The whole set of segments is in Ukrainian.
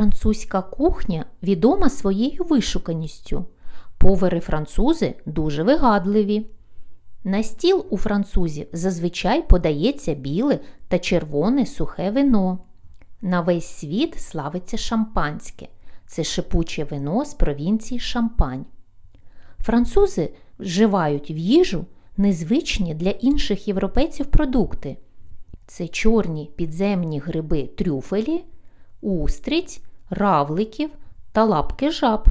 Французька кухня відома своєю вишуканістю. Повари французи дуже вигадливі. На стіл у французів зазвичай подається біле та червоне сухе вино. На весь світ славиться шампанське. Це шипуче вино з провінції Шампань. Французи вживають в їжу незвичні для інших європейців продукти. Це чорні підземні гриби трюфелі, устриць, равликів та лапки жаб.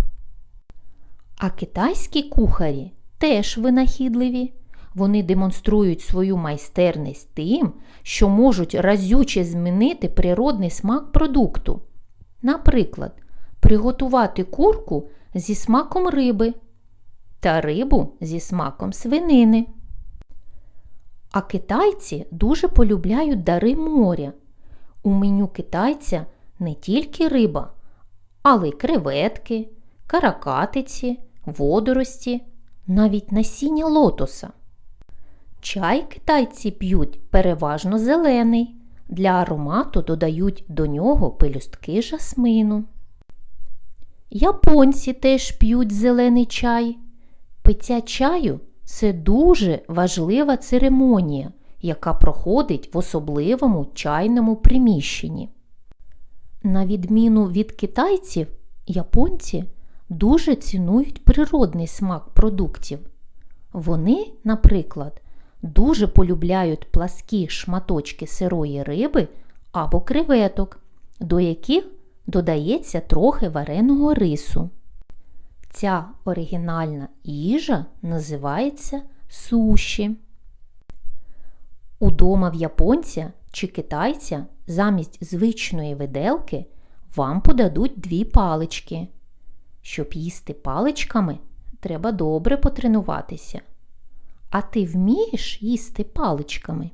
А китайські кухарі теж винахідливі. Вони демонструють свою майстерність тим, що можуть разюче змінити природний смак продукту. Наприклад, приготувати курку зі смаком риби та рибу зі смаком свинини. А китайці дуже полюбляють дари моря. У меню китайця не тільки риба, але й креветки, каракатиці, водорості, навіть насіння лотоса. Чай китайці п'ють переважно зелений. Для аромату додають до нього пелюстки жасмину. Японці теж п'ють зелений чай. Пиття чаю це дуже важлива церемонія, яка проходить в особливому чайному приміщенні. На відміну від китайців, японці дуже цінують природний смак продуктів. Вони, наприклад, дуже полюбляють пласкі шматочки сирої риби або креветок, до яких додається трохи вареного рису. Ця оригінальна їжа називається суші. Удома в японця чи китайця замість звичної виделки вам подадуть дві палички. Щоб їсти паличками, треба добре потренуватися. А ти вмієш їсти паличками?